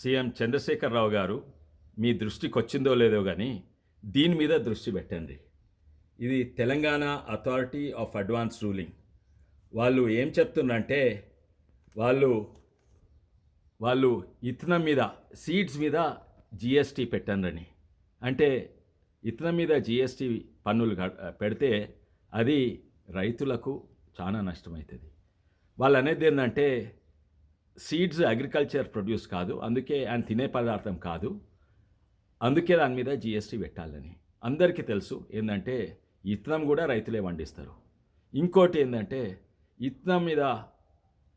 CM Chandrashekar Rao గారు మీ దృష్టికి వచ్చిందో లేదో కానీ దీని మీద దృష్టి పెట్టండి. ఇది Telangana authority of advance ruling వాళ్ళు ఏం చెప్తున్నారంటే వాళ్ళు వాళ్ళు ఇథనం మీద సీడ్స్ మీద జిఎస్టీ పెట్టండి అంటే ఇథనం మీద జిఎస్టీ పన్నులు పెడితే అది రైతులకు చాలా నష్టమవుతుంది. వాళ్ళు అనేది ఏంటంటే సీడ్స్ అగ్రికల్చర్ ప్రొడ్యూస్ కాదు అందుకే ఆయన తినే పదార్థం కాదు. అందుకే దాని మీద జిఎస్టీ పెట్టాలని. అందరికీ తెలుసు ఏంటంటే ఇత్తనం కూడా రైతులే పండిస్తారు ఇంకోటి ఏంటంటే ఇత్తనం మీద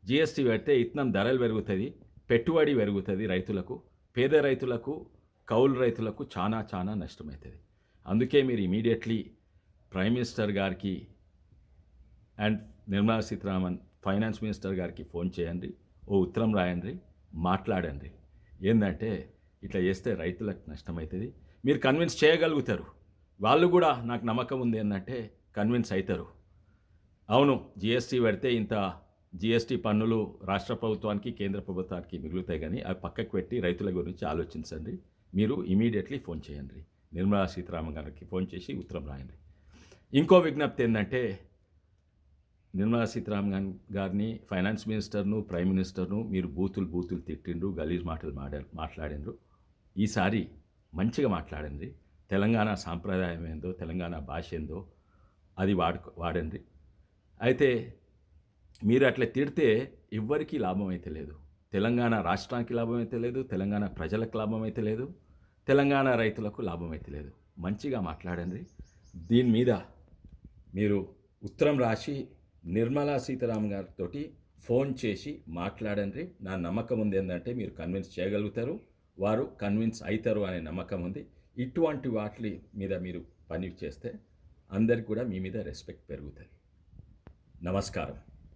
జిఎస్టీ పెడితే ఇత్తనం ధరలు పెరుగుతుంది పెట్టుబడి పెరుగుతుంది రైతులకు. పేద రైతులకు కౌలు రైతులకు చాలా చాలా నష్టమవుతుంది అందుకే మీరు ఇమీడియట్లీ ప్రైమ్ మినిస్టర్ గారికి and Nirmala Sitharaman finance minister గారికి ఫోన్ చేయండి. ఓ ఉత్తరం రాయండి మాట్లాడండి. ఏంటంటే ఇట్లా చేస్తే రైతులకు నష్టమవుతుంది మీరు కన్విన్స్ చేయగలుగుతారు. వాళ్ళు కూడా నాకు నమ్మకం ఉంది ఏంటంటే కన్విన్స్ అవుతారు అవును జిఎస్టీ పెడితే ఇంత జిఎస్టీ పన్నులు రాష్ట్ర ప్రభుత్వానికి కేంద్ర ప్రభుత్వానికి మిగులుతాయి కానీ అవి పక్కకు పెట్టి రైతుల గురించి ఆలోచించండి. మీరు ఇమీడియట్లీ ఫోన్ చేయండి. నిర్మలా సీతారామన్ గారికి ఫోన్ చేసి ఉత్తరం రాయండి. ఇంకో విజ్ఞప్తి ఏంటంటే నిర్మలా సీతారామన్ గారిని ఫైనాన్స్ మినిస్టర్ను ప్రైమ్ మినిస్టర్ను మీరు బూతులు బూతులు తిట్టిండ్రు గలీజ్ మాటలు మాడారు మాట్లాడిండ్రు. ఈసారి మంచిగా మాట్లాడండి తెలంగాణ సాంప్రదాయం ఏందో తెలంగాణ భాష ఏందో అది వాడుకో వాడండి అయితే మీరు అట్లా తిడితే ఎవ్వరికీ లాభం అయితే లేదు. తెలంగాణ రాష్ట్రానికి లాభం అయితే లేదు తెలంగాణ ప్రజలకు లాభం అయితే లేదు తెలంగాణ రైతులకు లాభం అయితే లేదు. మంచిగా మాట్లాడండి దీని మీద మీరు ఉత్తరం రాసి నిర్మలా సీతారామన్ గారితో ఫోన్ చేసి మాట్లాడండి. నా నమ్మకం ఉంది ఏంటంటే మీరు కన్విన్స్ చేయగలుగుతారు. వారు కన్విన్స్ అవుతారు అనే నమ్మకం ఉంది. ఇటువంటి వాటి మీద మీరు పని చేస్తే అందరికి కూడా మీ మీద రెస్పెక్ట్ పెరుగుతుంది. నమస్కారం.